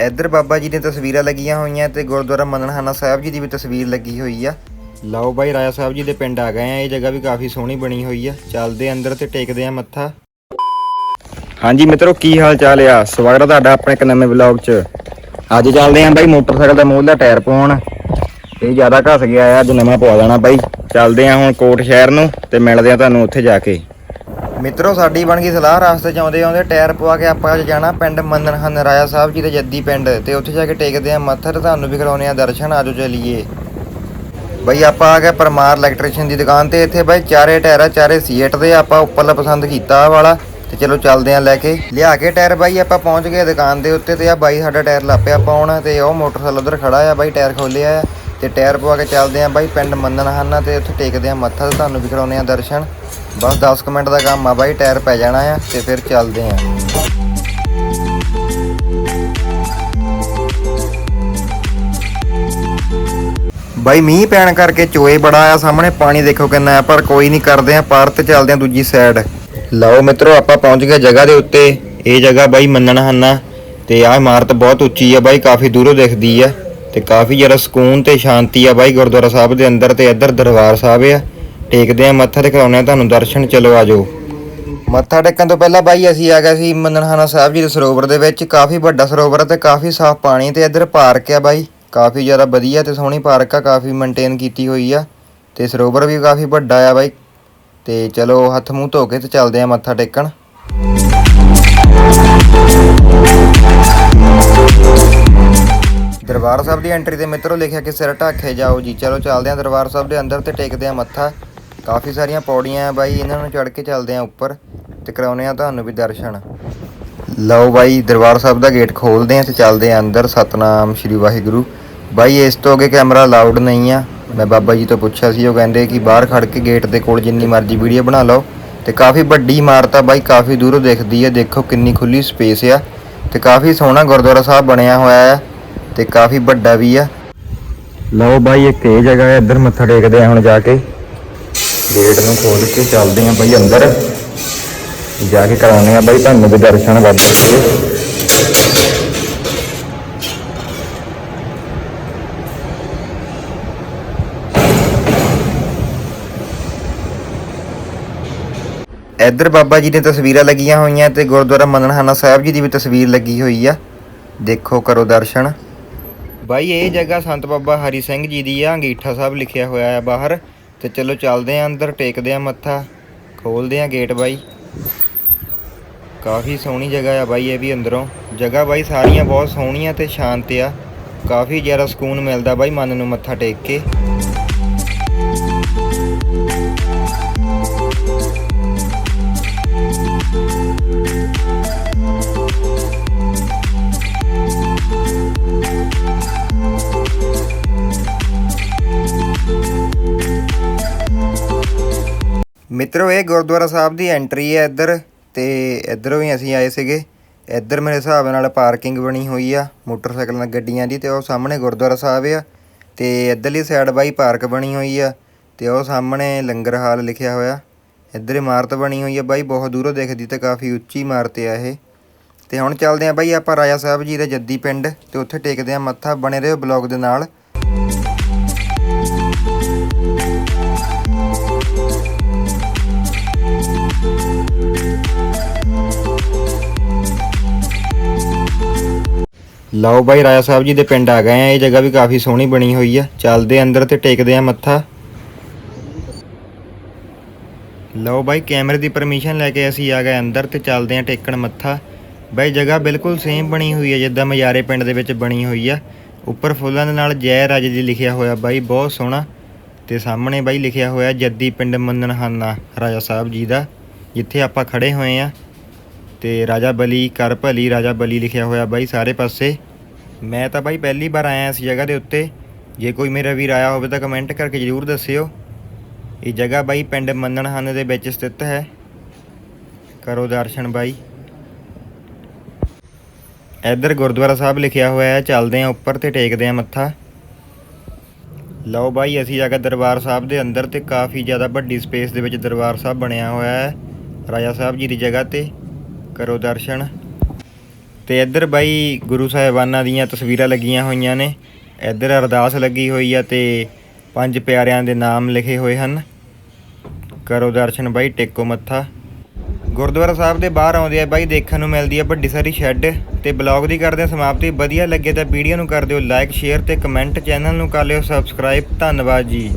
ਇੱਧਰ ਬਾਬਾ ਜੀ ਦੀਆਂ ਤਸਵੀਰਾਂ ਲੱਗੀਆਂ ਹੋਈਆਂ ਤੇ ਗੁਰਦੁਆਰਾ ਮੰਨਣਹਾਨਾ ਸਾਹਿਬ ਜੀ ਦੀ ਵੀ ਤਸਵੀਰ ਲੱਗੀ ਹੋਈ ਆ। ਲਓ ਬਾਈ ਰਾਜਾ ਸਾਹਿਬ ਜੀ ਦੇ ਪਿੰਡ ਆ ਗਏ ਆ। ਇਹ ਜਗ੍ਹਾ ਵੀ ਕਾਫੀ ਸੋਹਣੀ ਬਣੀ ਹੋਈ ਆ। ਚੱਲਦੇ ਅੰਦਰ ਤੇ ਟੇਕਦੇ ਆ ਮੱਥਾ। ਹਾਂਜੀ ਮਿੱਤਰੋ ਕੀ ਹਾਲ ਚਾਲ ਆ? ਸਵਾਗਤ ਹੈ ਤੁਹਾਡਾ ਆਪਣੇ ਇੱਕ ਨਵੇਂ ਵਲੌਗ 'ਚ। ਅੱਜ ਚੱਲਦੇ ਆਂ ਬਾਈ ਮੋਟਰਸਾਈਕਲ ਦਾ ਮੂਹਲਾ ਟਾਇਰ ਪਾਉਣ। ਇਹ ਜ਼ਿਆਦਾ ਘਸ ਗਿਆ ਆ ਅੱਜ ਨਵਾਂ ਪਵਾ ਦੇਣਾ ਬਾਈ। ਚੱਲਦੇ ਆਂ ਹੁਣ ਕੋਟ ਸ਼ਹਿਰ ਨੂੰ ਤੇ ਮਿਲਦੇ ਆਂ ਤੁਹਾਨੂੰ ਉੱਥੇ ਜਾ ਕੇ। ਮਿੱਤਰੋ, ਸਾਡੀ ਬਣ ਗਈ ਸਲਾਹ। ਰਾਸਤੇ ਚ ਆਉਂਦੇ ਆਉਂਦੇ ਟਾਇਰ ਪਵਾ ਕੇ ਆਪਾਂ ਅੱਜ ਜਾਣਾ ਪਿੰਡ ਮੰਨਣ ਰਾਇਆ ਸਾਹਿਬ ਜੀ ਦੇ ਜੱਦੀ ਪਿੰਡ। ਤੇ ਉੱਥੇ ਜਾ ਕੇ ਟੇਕਦੇ ਆਂ ਮੱਥਾ ਤੇ ਤੁਹਾਨੂੰ ਵੀ ਕਰਾਉਣੇ ਆ ਦਰਸ਼ਨ। ਆਜੋ ਚਲੀਏ। ਬਈ, ਆਪਾਂ ਆ ਗਏ ਪਰਮਾਰ ਇਲੈਕਟ੍ਰੀਸ਼ੀਅਨ ਦੀ ਦੁਕਾਨ ਤੇ। ਇੱਥੇ ਬਾਈ ਚਾਰੇ ਟਾਇਰਾਂ ਚਾਰੇ ਸੀਟ ਦੇ। ਆਪਾਂ ਉੱਪਰਲਾ ਪਸੰਦ ਕੀਤਾ ਵਾਲਾ। ਤੇ ਚਲੋ ਚੱਲਦੇ ਆਂ ਲੈ ਕੇ। ਲਿਆ ਕੇ ਟਾਇਰ ਬਾਈ, ਆਪਾਂ ਪਹੁੰਚ ਗਏ ਦੁਕਾਨ ਦੇ ਉੱਤੇ ਤੇ ਆ ਬਾਈ ਸਾਡਾ ਟਾਇਰ ਲਾਪਿਆ ਪਾਉਣ ਤੇ ਉਹ ਮੋਟਰਸਾਈਕਲ ਉਧਰ ਖੜਾ ਆ ਬਾਈ, ਟਾਇਰ ਖੋਲਿਆ ਆ। ਤੇ ਟਾਇਰ ਪਵਾ ਕੇ ਚੱਲਦੇ ਆਂ ਬਾਈ ਪਿੰਡ ਮੰਨਣ ਹਾਨਾ ਤੇ ਉੱਥੇ ਟੇਕਦੇ ਆਂ ਮੱਥਾ ਤੇ ਤੁਹਾਨੂੰ ਵੀ ਕਰਾਉਣੇ ਆ ਦਰਸ਼ਨ। ਬਸ 10 ਕੁ ਮਿੰਟ ਦਾ ਕੰਮ ਆ ਬਾਈ, ਟਾਇਰ ਪੈ ਜਾਣਾ ਆ ਤੇ ਫਿਰ ਚੱਲਦੇ ਆ। ਬਾਈ, ਮੀਂਹ ਪੈਣ ਕਰਕੇ ਚੋਏ ਬੜਾ ਆ ਸਾਹਮਣੇ, ਪਾਣੀ ਦੇਖੋ ਕਿੰਨਾ ਆ, ਪਰ ਕੋਈ ਨਹੀਂ ਕਰਦੇ ਆ, ਪਾਰ ਤੇ ਚੱਲਦੇ ਆ ਦੂਜੀ ਸਾਈਡ ਲਓ ਮਿੱਤਰੋ, ਆਪਾਂ ਪਹੁੰਚ ਗਏ ਜਗ੍ਹਾ ਦੇ ਉੱਤੇ। ਇਹ ਜਗ੍ਹਾ ਬਾਈ ਮੰਨਣ ਹੰਨਾ, ਤੇ ਆਹ ਇਮਾਰਤ ਬਹੁਤ ਉੱਚੀ ਆ ਬਾਈ, ਕਾਫੀ ਦੂਰੋਂ ਦਿਖਦੀ ਆ, ਤੇ ਕਾਫੀ ਜ਼ਿਆਦਾ ਸਕੂਨ ਤੇ ਸ਼ਾਂਤੀ ਆ ਬਾਈ, ਗੁਰਦੁਆਰਾ ਸਾਹਿਬ ਦੇ ਅੰਦਰ ਤੇ ਇੱਧਰ ਦਰਬਾਰ ਸਾਹਿਬ ਆ। ਟੇਕਦੇ ਆ ਮੱਥਾ ਤੇ ਕਰਾਉਣੇ ਆ ਤੁਹਾਨੂੰ ਦਰਸ਼ਨ ਚਲੋ ਆਜੋ ਮੱਥਾ ਟੇਕਣ ਤੋਂ ਪਹਿਲਾਂ ਬਾਈ ਅਸੀਂ ਆ ਗਏ ਸੀ ਮੰਨਣਹਾਨਾ ਸਾਹਿਬ ਜੀ ਦੇ ਸਰੋਵਰ ਦੇ ਵਿੱਚ। ਕਾਫੀ ਵੱਡਾ ਸਰੋਵਰ ਆ ਤੇ ਕਾਫੀ ਸਾਫ਼ ਪਾਣੀ ਤੇ ਇੱਧਰ ਪਾਰਕ ਆ ਬਾਈ। ਕਾਫੀ ਜ਼ਿਆਦਾ ਵਧੀਆ ਤੇ ਸੋਹਣੀ ਪਾਰਕ ਆ, ਕਾਫੀ ਮੇਨਟੇਨ ਕੀਤੀ ਹੋਈ ਆ। ਤੇ ਸਰੋਵਰ ਵੀ ਕਾਫੀ ਵੱਡਾ ਆ ਬਾਈ। ਤੇ ਚਲੋ ਹੱਥ ਮੂੰਹ ਧੋ ਕੇ ਤੇ ਚੱਲਦੇ ਆ ਮੱਥਾ ਟੇਕਣ। ਦਰਬਾਰ ਸਾਹਿਬ ਦੀ ਐਂਟਰੀ ਤੇ ਮਿੱਤਰੋ, ਲਿਖਿਆ ਕਿ ਸਿਰ ਢਾਕੇ ਜਾਓ ਜੀ। ਚਲੋ ਚੱਲਦੇ ਆ ਦਰਬਾਰ ਸਾਹਿਬ ਦੇ ਅੰਦਰ ਤੇ ਟੇਕਦੇ ਆ ਮੱਥਾ। ਕਾਫੀ ਸਾਰੀਆਂ ਪੌੜੀਆਂ ਆ ਬਾਈ, ਇਹਨਾਂ ਨੂੰ ਚੜ੍ਹ ਕੇ ਚੱਲਦੇ ਆ ਉੱਪਰ ਤੇ ਕਰਾਉਨੇ ਆ ਤੁਹਾਨੂੰ ਵੀ ਦਰਸ਼ਨ। ਲਓ ਬਾਈ, ਦਰਬਾਰ ਸਾਹਿਬ ਦਾ ਗੇਟ ਖੋਲਦੇ ਆ ਤੇ ਚੱਲਦੇ ਆ ਅੰਦਰ। ਸਤਨਾਮ ਸ਼੍ਰੀ ਵਾਹਿਗੁਰੂ। ਬਾਈ, ਇਸ ਤੋਂ ਅੱਗੇ ਕੈਮਰਾ ਅਲਾਉਡ ਨਹੀਂ ਆ। ਮੈਂ ਬਾਬਾ ਜੀ ਤੋਂ ਪੁੱਛਿਆ ਸੀ, ਉਹ ਕਹਿੰਦੇ ਕਿ ਬਾਹਰ ਖੜ ਕੇ ਗੇਟ ਦੇ ਕੋਲ ਜਿੰਨੀ ਮਰਜ਼ੀ ਵੀਡੀਓ ਬਣਾ ਲਓ। ਤੇ ਕਾਫੀ ਵੱਡੀ ਇਮਾਰਤ ਆ ਬਾਈ, ਕਾਫੀ ਦੂਰੋਂ ਦਿਖਦੀ ਹੈ ਦੇਖੋ ਕਿੰਨੀ ਖੁੱਲੀ ਸਪੇਸ ਆ। ਤੇ ਕਾਫੀ ਸੋਹਣਾ ਗੁਰਦੁਆਰਾ ਸਾਹਿਬ ਬਣਿਆ ਹੋਇਆ ਆ ਤੇ ਕਾਫੀ ਵੱਡਾ ਵੀ ਆ। ਲਓ ਬਾਈ, ਇੱਕ ਇਹ ਜਗ੍ਹਾ ਹੈ ਇੱਧਰ ਮੱਥਾ ਟੇਕਦੇ ਆ ਹੁਣ ਜਾ ਕੇ। ਗੇਟ ਨੂੰ ਖੋਲ ਕੇ ਚੱਲਦੇ ਆ ਬਾਈ ਅੰਦਰ। ਜਾ ਕੇ ਕਰਾਉਣੇ ਆ ਬਾਈ ਤੁਹਾਨੂੰ ਵੀ ਦਰਸ਼ਨ ਵੱਧ ਕੇ ਇੱਧਰ ਬਾਬਾ ਜੀ ਦੀਆਂ ਤਸਵੀਰਾਂ ਲੱਗੀਆਂ ਹੋਈਆਂ ਤੇ ਗੁਰਦੁਆਰਾ ਮੰਨਣਹਾਨਾ ਸਾਹਿਬ ਜੀ ਦੀ ਵੀ ਤਸਵੀਰ ਲੱਗੀ ਹੋਈ ਆ। ਦੇਖੋ ਕਰੋ ਦਰਸ਼ਨ। ਬਾਈ ਇਹ ਜਗ੍ਹਾ ਸੰਤ ਬਾਬਾ ਹਰੀ ਸਿੰਘ ਜੀ ਦੀ ਆ ਅੰਗੀਠਾ ਸਾਹਿਬ ਲਿਖਿਆ ਹੋਇਆ ਆ ਬਾਹਰ। ਤੇ ਚਲੋ ਚੱਲਦੇ ਆ ਅੰਦਰ, ਟੇਕਦੇ ਆ ਮੱਥਾ, ਖੋਲਦੇ ਆ ਗੇਟ ਬਾਈ। ਕਾਫੀ ਸੋਹਣੀ ਜਗ੍ਹਾ ਆ ਬਾਈ ਇਹ ਵੀ ਅੰਦਰੋਂ। ਜਗ੍ਹਾ ਬਾਈ ਸਾਰੀਆਂ ਬਹੁਤ ਸੋਹਣੀਆਂ ਤੇ ਸ਼ਾਂਤ ਆ। ਕਾਫੀ ਜ਼ਿਆਦਾ ਸਕੂਨ ਮਿਲਦਾ ਬਾਈ ਮਨ ਨੂੰ ਮੱਥਾ ਟੇਕ ਕੇ। ਮਿੱਤਰੋ, ਇਹ ਗੁਰਦੁਆਰਾ ਸਾਹਿਬ ਦੀ ਐਂਟਰੀ ਹੈ ਇੱਧਰ ਤੇ ਇੱਧਰੋਂ ਹੀ ਅਸੀਂ ਆਏ ਸੀਗੇ। ਇੱਧਰ ਮੇਰੇ ਹਿਸਾਬ ਨਾਲ ਪਾਰਕਿੰਗ ਬਣੀ ਹੋਈ ਆ, ਮੋਟਰਸਾਈਕਲਾਂ ਗੱਡੀਆਂ ਦੀ ਤੇ ਉਹ ਸਾਹਮਣੇ ਗੁਰਦੁਆਰਾ ਸਾਹਿਬ ਆ ਤੇ ਇੱਧਰਲੀ ਸਾਈਡ ਬਾਈ ਪਾਰਕ ਬਣੀ ਹੋਈ ਆ ਤੇ ਉਹ ਸਾਹਮਣੇ ਲੰਗਰ ਹਾਲ ਲਿਖਿਆ ਹੋਇਆ। ਇੱਧਰ ਇਮਾਰਤ ਬਣੀ ਹੋਈ ਆ ਬਾਈ, ਬਹੁਤ ਦੂਰੋਂ ਦਿਖਦੀ ਤੇ ਕਾਫੀ ਉੱਚੀ ਇਮਾਰਤ ਆ ਇਹ। ਤੇ ਹੁਣ ਚੱਲਦੇ ਆ ਬਾਈ ਆਪਾਂ ਰਾਜਾ ਸਾਹਿਬ ਜੀ ਦੇ ਜੱਦੀ ਪਿੰਡ ਤੇ ਉੱਥੇ ਟੇਕਦੇ ਆ ਮੱਥਾ, ਬਣੇ ਰਹੋ ਬਲੌਗ ਦੇ ਨਾਲ। ਲਓ ਬਾਈ, ਰਾਜਾ ਸਾਹਿਬ ਜੀ ਦੇ ਪਿੰਡ ਆ ਗਏ ਆ। ਇਹ ਜਗ੍ਹਾ ਵੀ ਕਾਫੀ ਸੋਹਣੀ ਬਣੀ ਹੋਈ ਆ। ਚੱਲਦੇ ਅੰਦਰ ਤੇ ਟੇਕਦੇ ਆ ਮੱਥਾ। ਲਓ ਬਾਈ, ਕੈਮਰੇ ਦੀ ਪਰਮਿਸ਼ਨ ਲੈ ਕੇ ਅਸੀਂ ਆ ਗਏ ਅੰਦਰ ਤੇ ਚੱਲਦੇ ਆ ਟੇਕਣ ਮੱਥਾ। ਬਾਈ, ਜਗ੍ਹਾ ਬਿਲਕੁਲ ਸੇਮ ਬਣੀ ਹੋਈ ਹੈ ਜਿੱਦਾਂ ਮਜਾਰੇ ਪਿੰਡ ਦੇ ਵਿੱਚ ਬਣੀ ਹੋਈ ਆ। ਉੱਪਰ ਫੁੱਲਾਂ ਦੇ ਨਾਲ ਜੈ ਰਾਜੇ ਜੀ ਲਿਖਿਆ ਹੋਇਆ ਬਾਈ, ਬਹੁਤ ਸੋਹਣਾ। ਤੇ ਸਾਹਮਣੇ ਬਾਈ ਲਿਖਿਆ ਹੋਇਆ ਜੱਦੀ ਪਿੰਡ ਮੰਨਣਹਾਨਾ, ਰਾਜਾ ਸਾਹਿਬ ਜੀ ਦਾ, ਜਿੱਥੇ ਆਪਾਂ ਖੜੇ ਹੋਏ ਆ। ਤੇ ਰਾਜਾ ਬਲੀ ਕਰ ਭਲੀ, ਰਾਜਾ ਬਲੀ ਲਿਖਿਆ ਹੋਇਆ ਬਾਈ ਸਾਰੇ ਪਾਸੇ। ਮੈਂ ਤਾਂ ਬਾਈ ਪਹਿਲੀ ਵਾਰ ਆਇਆ ਇਸ ਜਗ੍ਹਾ ਦੇ ਉੱਤੇ। ਜੇ ਕੋਈ ਮੇਰਾ ਵੀਰ ਆਇਆ ਹੋਵੇ ਤਾਂ ਕਮੈਂਟ ਕਰਕੇ ਜਰੂਰ ਦੱਸਿਓ। ਇਹ ਜਗ੍ਹਾ ਬਾਈ ਪਿੰਡ ਮੰਨਣਹਨ ਦੇ ਵਿੱਚ ਸਥਿਤ ਹੈ। ਕਰੋ ਦਰਸ਼ਨ ਬਾਈ। ਇੱਧਰ ਗੁਰਦੁਆਰਾ ਸਾਹਿਬ ਲਿਖਿਆ ਹੋਇਆ ਹੈ, ਚੱਲਦੇ ਆ ਉੱਪਰ ਤੇ ਟੇਕਦੇ ਆ ਮੱਥਾ। ਲਓ ਬਾਈ, ਅਸੀਂ ਜਾ ਕੇ ਦਰਬਾਰ ਸਾਹਿਬ ਦੇ ਅੰਦਰ ਤੇ ਕਾਫੀ ਜ਼ਿਆਦਾ ਵੱਡੀ ਸਪੇਸ ਦੇ ਵਿੱਚ ਦਰਬਾਰ ਸਾਹਿਬ ਬਣਿਆ ਹੋਇਆ ਹੈ। ਰਾਜਾ ਸਾਹਿਬ ਜੀ ਦੀ ਜਗ੍ਹਾ ਤੇ। ਕਰੋ ਦਰਸ਼ਨ। ਤੇ ਇੱਧਰ ਬਾਈ ਗੁਰੂ ਸਾਹਿਬਾਨਾਂ ਦੀਆਂ ਤਸਵੀਰਾਂ ਲੱਗੀਆਂ ਹੋਈਆਂ ਨੇ। ਇੱਧਰ ਅਰਦਾਸ ਲੱਗੀ ਹੋਈ ਆ ਤੇ ਪੰਜ ਪਿਆਰਿਆਂ ਦੇ ਨਾਮ ਲਿਖੇ ਹੋਏ ਹਨ। ਕਰੋ ਦਰਸ਼ਨ ਬਾਈ, ਟੇਕੋ ਮੱਥਾ। ਗੁਰਦੁਆਰਾ ਸਾਹਿਬ ਦੇ ਬਾਹਰ ਆਉਂਦੇ ਆ ਬਾਈ, ਦੇਖਣ ਨੂੰ ਮਿਲਦੀ ਆ ਵੱਡੀ ਸਾਰੀ ਸ਼ੈੱਡ। ਤੇ ਬਲੌਗ ਦੀ ਕਰਦੇ ਆ ਸਮਾਪਤੀ। ਵਧੀਆ ਲੱਗੇ ਤਾਂ ਵੀਡੀਓ ਨੂੰ ਕਰ ਦਿਓ ਲਾਈਕ, ਸ਼ੇਅਰ ਤੇ ਕਮੈਂਟ ਚੈਨਲ ਨੂੰ ਕਰ ਲਿਓ ਸਬਸਕ੍ਰਾਈਬ। ਧੰਨਵਾਦ ਜੀ।